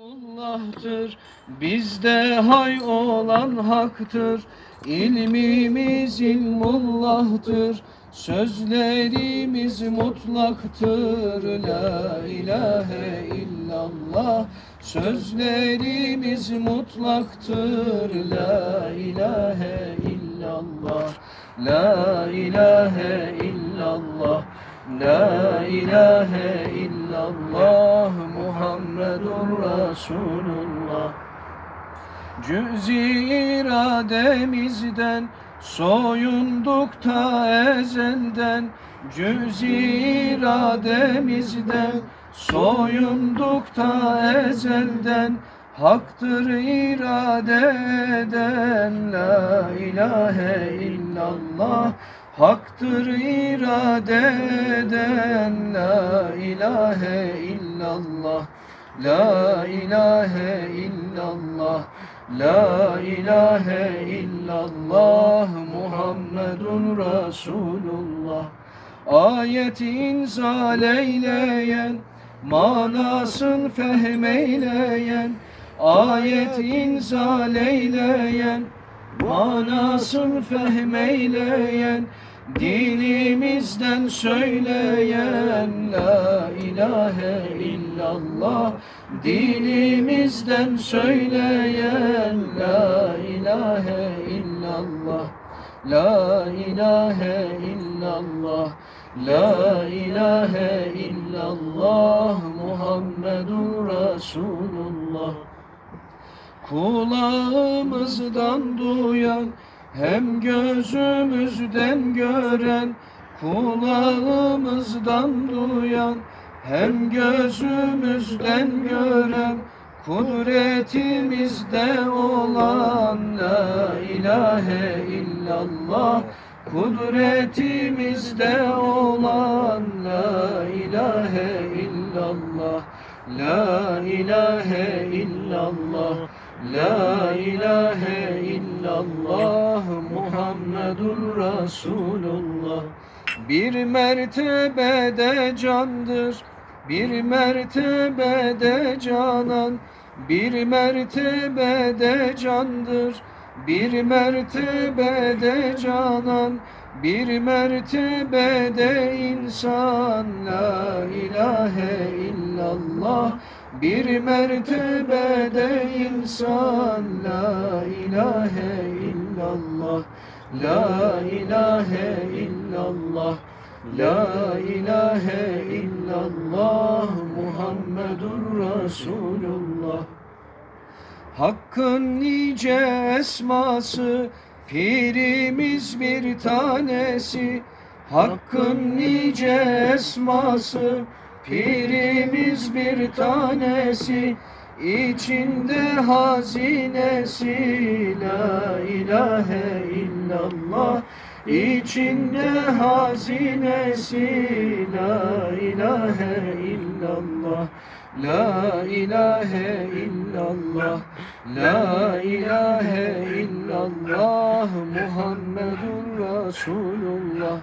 Allah'tır, bizde hay olan haktır, ilmimiz ilmullah'tır, sözlerimiz mutlaktır, la ilahe illallah, sözlerimiz mutlaktır, la ilahe illallah, la ilahe illallah. La ilahe illallah Muhammedun Resulullah. Cüz-i irademizden soyunduk ta ezelden. Cüz-i irademizden soyunduk ta ezelden. Haktır irade eden La ilahe illallah. Haktır irade eden La ilahe illallah La ilahe illallah La ilahe illallah Muhammedun Resulullah Ayet inzal eyleyen Manasın fehmeyleyen Ayet inzal eyleyen Manasın fehmeyleyen Dinimizden söyleyen La ilahe illallah. Dinimizden söyleyen La ilahe illallah. La ilahe illallah. La ilahe illallah. Muhammedun Resulullah. Kulağımızdan duyan hem gözümüzden gören kulağımızdan duyan hem gözümüzden gören kudretimizde olan la ilahe illallah kudretimizde olan la ilahe illallah la ilahe illallah La ilahe illallah Resulullah. Bir mertebede candır Bir mertebede canan. Bir mertebede candır Bir mertebede canan. Bir mertebede insan La ilahe illallah. Bir mertebede insan La ilahe illallah La ilahe illallah La ilahe illallah Muhammedun Resulullah. Hakkın nice esması Pirimiz bir tanesi. Hakkın nice esması Pirimiz bir tanesi. İçinde hazinesi La ilahe içinde hazinesi La ilahe illallah La ilahe illallah La ilahe illallah Muhammedun Resulullah